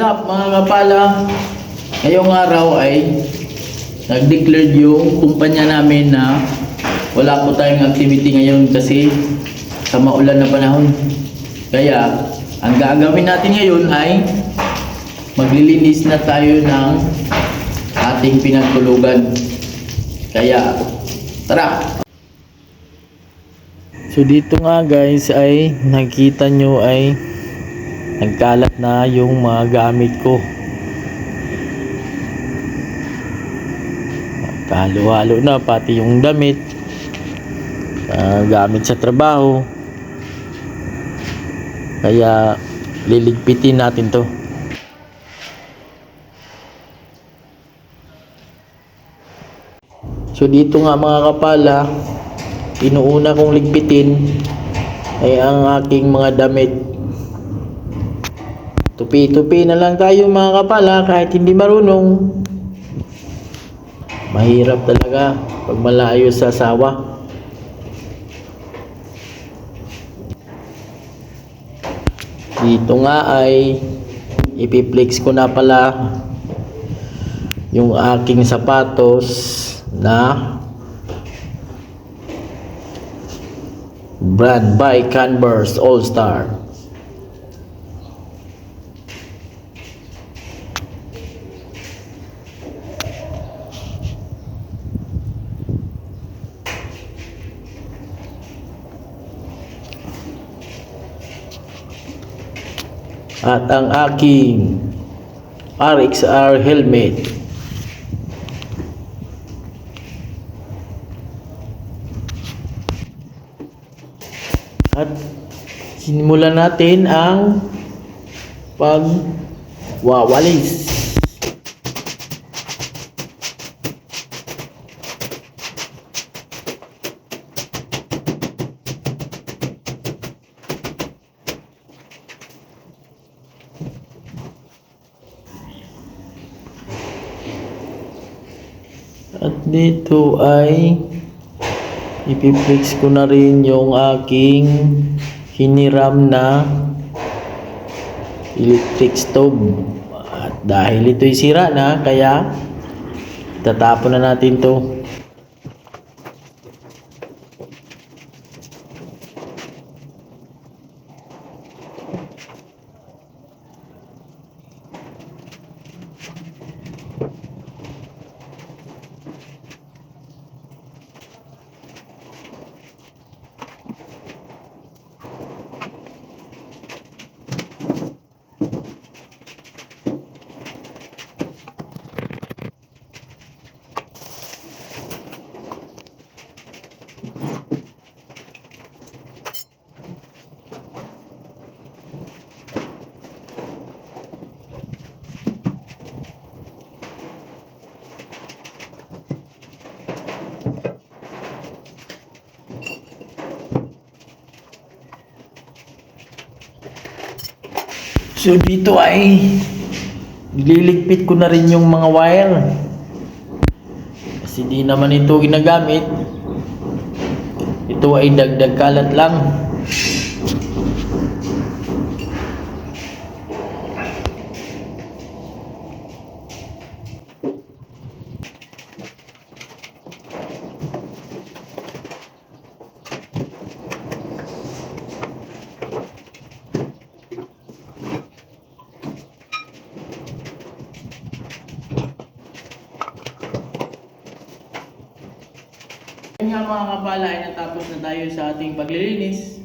kapala, ngayong araw ay nag-declared yung kumpanya namin na wala po tayong activity ngayon kasi sa maulan na panahon. Kaya, ang gagawin natin ngayon ay maglilinis na tayo ng ating pinagtulugan. Kaya, tara! So dito nga guys ay nakita nyo ay nagkalat na yung mga gamit ko. Halo-halo na pati yung damit. ah, gamit sa trabaho. Kaya liligpitin natin to. So dito nga mga kapala, inuuna kong ligpitin ay ang aking mga damit. Tupi-tupi na lang tayo mga kapala kahit hindi marunong. Mahirap talaga pag malayo sa asawa. Dito nga ay ipiplex ko na pala yung aking sapatos na brand by Converse All Star. At ang aking RXR helmet. At sinimulan natin ang pagwawalis. At dito ay ipiplex ko na rin yung aking hiniram na electric stove. At dahil ito'y sira na, kaya tatapon na natin to. So dito ay liligpit ko na rin yung mga wire. Kasi di naman ito ginagamit. Ito ay dagdag kalat lang. Nga mga kapala ay natapos na tayo sa ating paglilinis.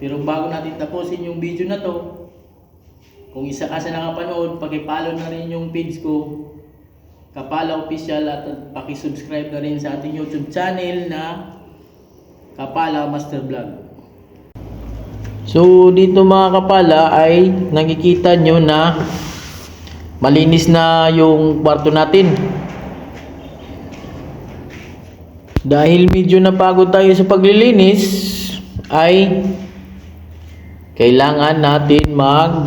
Pero bago natin tapusin yung video na to, kung isa ka sa nakapanood, pakipollow na rin yung page ko, Kapala Official at pakisubscribe na rin sa ating YouTube channel na Kapala Master Vlog. So dito mga kapala ay nakikita nyo na malinis na yung kwarto natin. Dahil medyo napagod tayo sa paglilinis, ay kailangan natin mag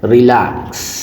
relax.